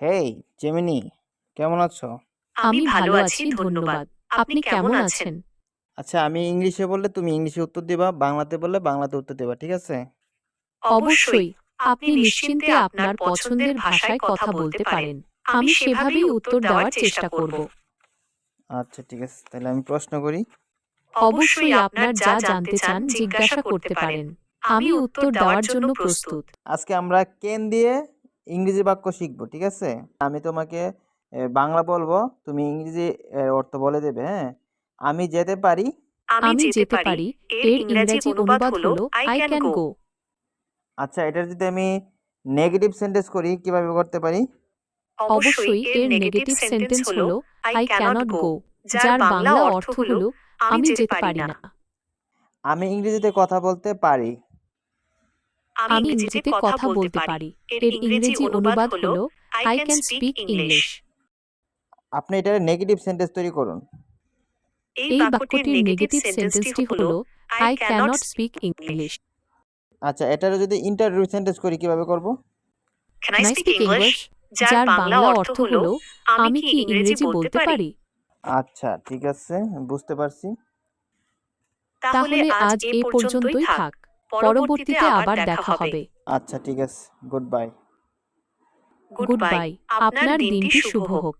হেই Gemini কেমন আছো? আমি ভালো আছি ধন্যবাদ। আপনি কেমন আছেন? আচ্ছা আমি ইংলিশে বললে তুমি ইংলিশে উত্তর দিবা বাংলাতে বললে বাংলাতে উত্তর দিবা ঠিক আছে? অবশ্যই আপনি নিশ্চিন্তে আপনার পছন্দের ভাষায় কথা বলতে পারেন। আমি সেভাবেই উত্তর দেওয়ার চেষ্টা করব। আচ্ছা ঠিক আছে তাহলে আমি প্রশ্ন করি। অবশ্যই আপনার যা জানতে চান জিজ্ঞাসা করতে পারেন। আমি উত্তর দেওয়ার জন্য প্রস্তুত। আজকে আমরা কেন দিয়ে ইংরেজি বাক্য শিখব ঠিক আছে? আমি তোমাকে বাংলা বলব তুমি ইংরেজি অর্থ বলে দেবে হ্যাঁ? আমি যেতে পারি? আমি যেতে পারি। এর ইংরেজি অনুবাদ হলো আই ক্যান গো আচ্ছা এটার যদি আমি নেগেটিভ সেন্টেন্স করি কীভাবে করতে পারি? অবশ্যই এর নেগেটিভ সেন্টেন্স হলো আই ক্যানট গো যার বাংলা অর্থ হলো আমি যেতে পারি না। আমি ইংরেজিতে কথা বলতে পারি। আমি ইংরেজিতে কথা বলতে পারি। এর ইংরেজি অনুবাদ হলো আই ক্যান স্পিক ইংলিশ আপনি এটার নেগেটিভ সেন্টেন্স তৈরি করুন। এই বাক্যটির নেগেটিভ সেন্টেন্সটি হলো আই ক্যানট স্পিক ইংলিশ আচ্ছা এটার যদি ইন্টারভিউ সেন্টেন্স করি কীভাবে করব? ক্যান আই স্পিক ইংলিশ যার বাংলা অর্থ হলো আমি কি ইংরেজি বলতে পারি? আচ্ছা ঠিক আছে বুঝতে পারছি। তাহলে আজ এই পর্যন্তই থাক। পরবর্তীতে আবার দেখা হবে। আচ্ছা ঠিক আছে। গুড বাই গুড বাই আপনার দিনটি শুভ হোক।